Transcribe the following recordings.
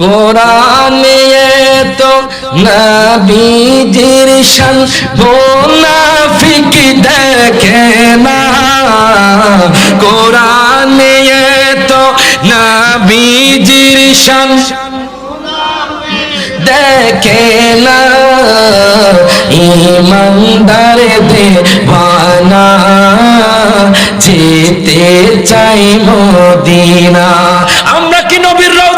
কোরআনে তো নবীজির শান, মুনাফিক দেখে না। কোরআনে তো নবীজির শান, দেখে না। ইমানদার দেওয়ানা যেতে চাই মদিনা। আমরা কি নবীর রওজা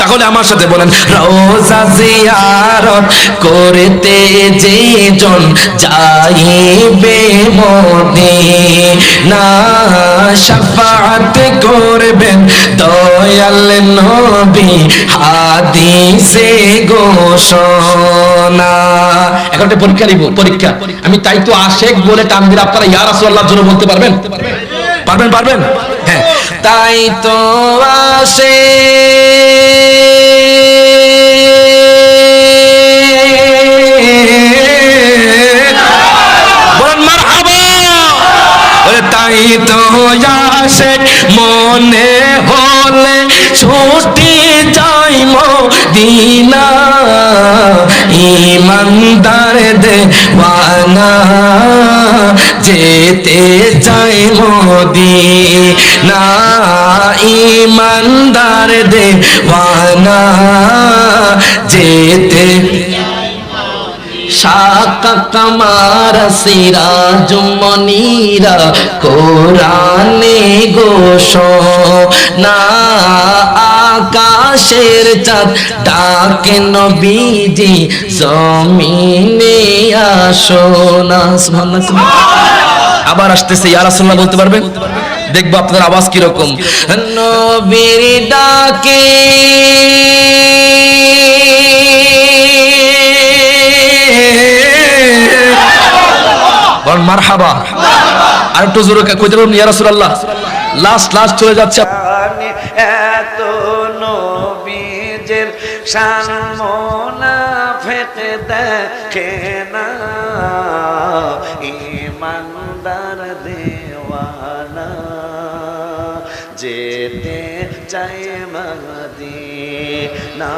তাহলে আমার সাথে বলেন, রোজা জিয়ারত করতে যে জন যাইবে মদিনা শাফাত করবেন দয়াল নবী হাদিসে ঘোষণা। এখন একটা পরীক্ষা নিব, পরীক্ষা। আমি তাই তো আশেক বলে টান আপনারা ইয়া রাসূলুল্লাহ জন্য বলতে পারবেন? পারবেন পারবেন? হ্যাঁ। তাই তো আসে তাই তো আসে মনে হলে ছুটি যাই মদিনা। ইমানদার দেওয়ানা, যেতে চাই মদিনা। ইমানদার দেওয়ানা, যেতে শাকা কামার সিরাজ মনিরা কোরআনে গোষ না আকাশের চাঁদ ডাকে নবীজি জমিনে আসো না। আবার আসতেছে ইয়া রাসূলুল্লাহ বলতে পারবেন? দেখব আপনার আওয়াজ কীরকম। নবীর ডাকে বল মারহাবা। আর একটু জোরে কইতে পারবেন ইয়া রাসূলুল্লাহ। লাস্ট লাস্ট চলে যাচ্ছে। এত নবীজের শান মোনাফেক দেখে না। ইমানদার দেওয়ানা। যেতে চাই মদিনা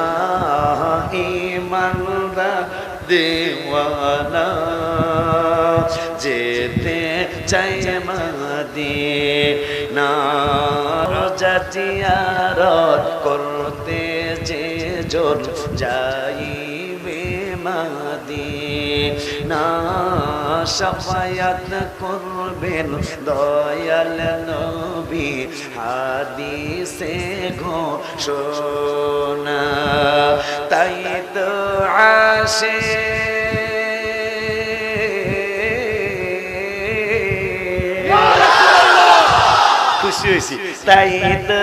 ইমানদার দেওয়ানা। যেতে চাই মদিনা জাতিয়ারত করতে যে জন যাইবে মদিনা সাফায়াত করবেন দয়াল নবী, হাদিসে ঘোষণা, তাই তো আসে। খুশি হয়েছি। তাই তো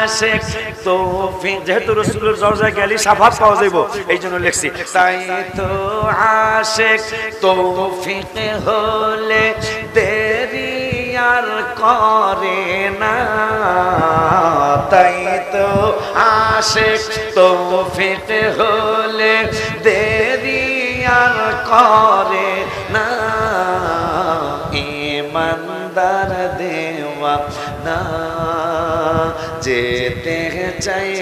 আশেক তৌফিক, যেহেতু রসুলের দরজায় গেলে সাফাত পাওয়া যাইব, এই জন্য লিখছি। তাই তো আশেক তৌফিক হলে দেরি আর করে না। তাই তো আশেক তৌফিক হলে দেরি আর করে না। ইমানদার দেওয়া না যেতে চাই